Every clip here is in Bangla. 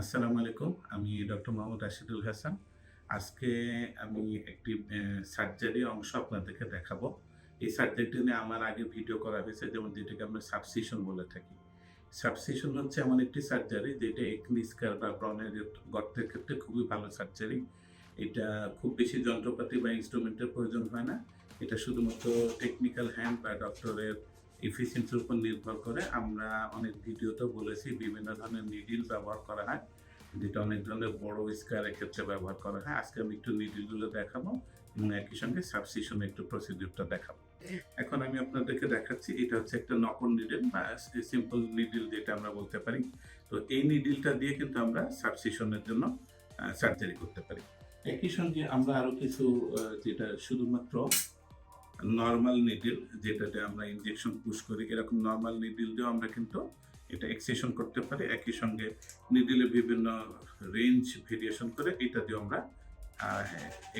আসসালামু আলাইকুম, আমি ডক্টর মোহাম্মদ রাশিদুল হাসান। আজকে আমি একটি সার্জারি অংশ আপনাদেরকে দেখাবো। এই সার্জারিটি নিয়ে আমার আগে ভিডিও করা হয়েছে, যেমন যেটাকে আমরা সাবসিশন বলে থাকি। সাবসিশন হচ্ছে এমন একটি সার্জারি যেটা একনিস্কার বা ব্রনের গর্তের ক্ষেত্রে খুবই ভালো সার্জারি এটা খুব বেশি যন্ত্রপাতি বা ইনস্ট্রুমেন্টের প্রয়োজন হয় না। এটা শুধুমাত্র টেকনিক্যাল হ্যান্ড বা ডক্টরের এফিসিয়েন্সির উপর নির্ভর করে আমরা অনেক ভিডিওতেও বলেছি, বিভিন্ন ধরনের নিডিল ব্যবহার করা হয়, যেটা অনেক ধরনের বড় স্কারের ক্ষেত্রে ব্যবহার করা হয়। আজকে আমি একটু নিডিলগুলো দেখাবো এবং একই সঙ্গে সাবসিশনে একটু প্রসিডিউরটা দেখাবো। এখন আমি আপনাদেরকে দেখাচ্ছি, এটা হচ্ছে একটা নকল নিডেল বা সিম্পল নিডিল যেটা আমরা বলতে পারি। তো এই নিডিলটা দিয়ে কিন্তু আমরা সাবসিশনের জন্য সার্জারি করতে পারি। একই সঙ্গে আমরা আরও কিছু যেটা শুধুমাত্র নর্মাল নিডিল যেটাতে আমরা ইনজেকশন পুশ করি, এরকম নর্মাল নিডিল দিয়েও আমরা কিন্তু এটা এক্সেশন করতে পারি। একই সঙ্গে নিডিলে বিভিন্ন রেঞ্জ ভেরিয়েশন করে এটা দিয়েও আমরা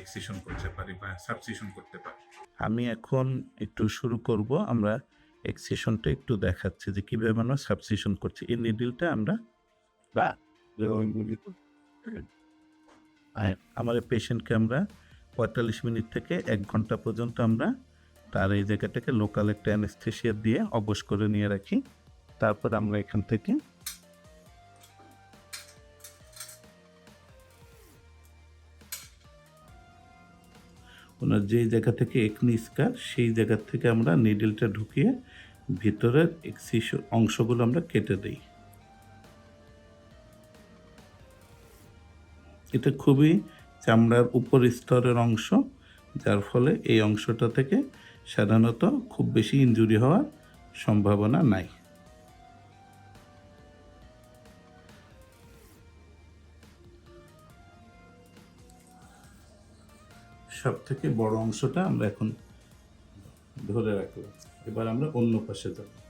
এক্সেশন করতে পারি বা সাবসিশন করতে পারি। আমি এখন একটু শুরু করব। আমরা এক্সেশনটা একটু দেখাচ্ছি যে কীভাবে আমরা সাবসিশন করছি। এই নিডিলটা আমরা আমার পেশেন্টকে আমরা পঁয়তাল্লিশ মিনিট থেকে এক ঘণ্টা পর্যন্ত আমরা তার এই জায়গাটাকে লোকাল একটা অ্যানেস্থেশিয়া দিয়ে অবশ করে নিয়ে রাখি। তারপর আমরা এখান থেকে ওনার যে জায়গা থেকে একনি স্কার সেই জায়গা থেকে আমরা নিডেলটা ঢুকিয়ে ভিতরের এক্সিস অংশগুলো আমরা কেটে দিই। এটা খুবই চামড়ার উপর স্তরের অংশ, যার ফলে এই অংশটা থেকে সাধারণত খুব বেশি ইঞ্জুরি হওয়ার সম্ভাবনা নাই। সব থেকে বড় অংশটা আমরা এখন ধরে রাখলাম। এবার আমরা অন্য পাশে যাব।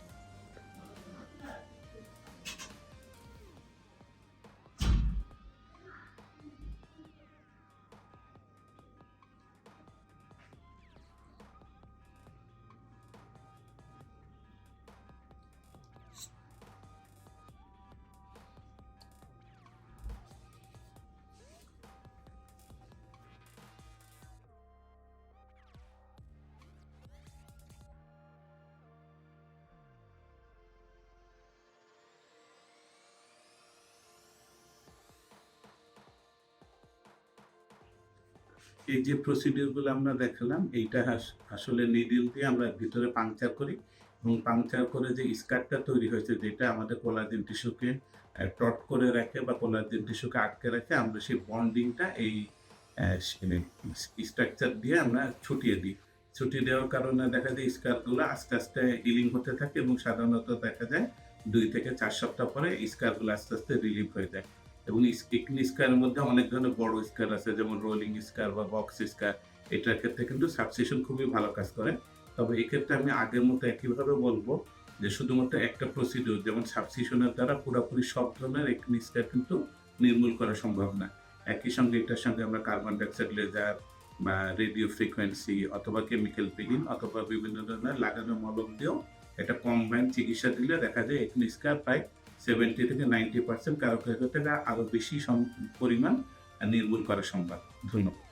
এই যে প্রসিডিউরগুলো আমরা দেখালাম, এইটা আসলে নিডিল দিয়ে আমরা ভিতরে পাংচার করি এবং পাংচার করে যে স্কারটা তৈরি হয়েছে, যেটা আমাদের কোলাজেন টিস্যুকে টট করে রাখে বা কোলাজেন টিস্যুকে আটকে রাখে, আমরা সেই বন্ডিংটা এই স্ট্রাকচার দিয়ে আমরা ছুটিয়ে দিই। ছুটিয়ে দেওয়ার কারণে দেখা যায় স্কারগুলো আস্তে আস্তে হিলিং হতে থাকে এবং সাধারণত দেখা যায় দুই থেকে চার সপ্তাহ পরে স্কারগুলো আস্তে আস্তে রিলিভ হয়ে যায়। এবং ইকনি স্কারের মধ্যে অনেক ধরনের বড় স্কার আছে, যেমন রোলিং স্কার বা বক্স স্কার এটার ক্ষেত্রে কিন্তু সাবসেশন খুবই ভালো কাজ করে। তবে এক্ষেত্রে আমি আগের মতো একইভাবে বলব যে শুধুমাত্র একটা প্রসিডিউর যেমন সাবসিশনের দ্বারা পুরোপুরি সব ধরনের একনি স্কার কিন্তু নির্মূল করা সম্ভব না। একই সঙ্গে এটার সঙ্গে আমরা কার্বন ডাইঅক্সাইড লেজার বা রেডিও ফ্রিকোয়েন্সি অথবা কেমিক্যাল পিলিং অথবা বিভিন্ন ধরনের লাগানো মলম দিয়েও এটা কম্বাইন চিকিৎসা দিলে দেখা যায় একনি স্কার প্রায় সেভেন্টি থেকে নাইনটি পার্সেন্ট কারও থেকে আরও বেশি পরিমাণ নির্মূল করা সম্ভব। ধন্যবাদ।